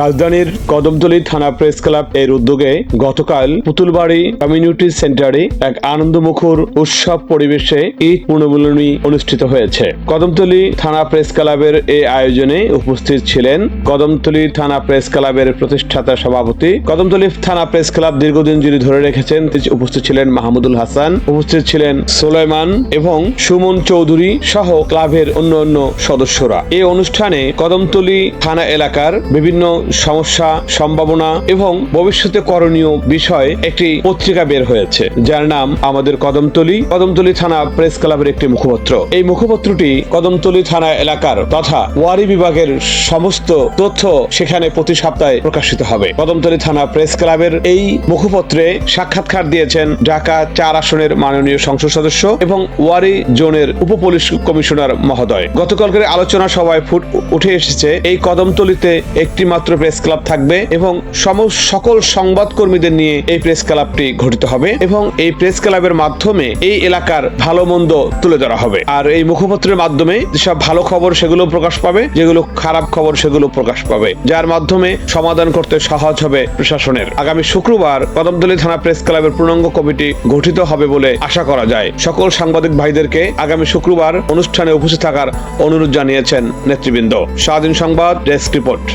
রাজধানীর কদমতলী থানা press club এর উদ্যোগে গতকাল পুতুলবাড়ি কমিউনিটি সেন্টারে এক আনন্দমুখর উৎসব পরিবেশে ঈদ পূর্ণমিলনী অনুষ্ঠিত হয়েছে। কদমতলী থানা প্রেস ক্লাবের এই আয়োজনে উপস্থিত ছিলেন কদমতলী থানা প্রেস ক্লাবের প্রতিষ্ঠাতা সভাপতি। কদমতলী থানা প্রেস ক্লাব দীর্ঘদিন যিনি ধরে রেখেছেন তিনি উপস্থিত ছিলেন মাহমুদুল হাসান, উপস্থিত ছিলেন সুলাইমান এবং সুমন চৌধুরী সহ ক্লাবের অন্য অন্য সদস্যরা। এই অনুষ্ঠানে কদমতলী থানা এলাকার বিভিন্ন সমস্যা, সম্ভাবনা এবং ভবিষ্যতে করণীয় বিষয় একটি পত্রিকা বের হয়েছে, যার নাম আমাদের কদমতলী কদমতলী থানা প্রেস ক্লাবের একটি মুখপত্র। এই মুখপত্রটি কদমতলী থানা এলাকার তথা ওয়ারি বিভাগের সমস্ত তথ্য সেখানে প্রতি সপ্তাহে প্রকাশিত হবে। কদমতলী থানা প্রেস ক্লাবের এই মুখপত্রে সাক্ষাৎকার দিয়েছেন ঢাকা চার আসনের মাননীয় সংসদ সদস্য এবং ওয়ারি জোনের উপপুলিশ কমিশনার মহোদয়। গতকালকের আলোচনা সভায় ফুট উঠে এসেছে, এই কদমতলিতে একটি মাত্র প্রেস ক্লাব থাকবে এবং সকল সংবাদকর্মীদের নিয়ে এই প্রেস ক্লাবটি গঠিত হবে এবং এই প্রেস ক্লাবের মাধ্যমে এই এলাকার ভালো মন্দ তুলে ধরা হবে। আর এই মুখপত্রের মাধ্যমে যেসব ভালো খবর সেগুলো প্রকাশ পাবে, যেগুলো খারাপ খবর সেগুলো প্রকাশ পাবে, যার মাধ্যমে সমাধান করতে সহজ হবে প্রশাসনের। আগামী শুক্রবার কদমতলী থানা প্রেস ক্লাবের পূর্ণাঙ্গ কমিটি গঠিত হবে বলে আশা করা যায়। সকল সাংবাদিক ভাইদেরকে আগামী শুক্রবার অনুষ্ঠানে উপস্থিত থাকার অনুরোধ জানিয়েছেন নেতৃবৃন্দ। স্বাধীন সংবাদ, ডেস্ক রিপোর্ট।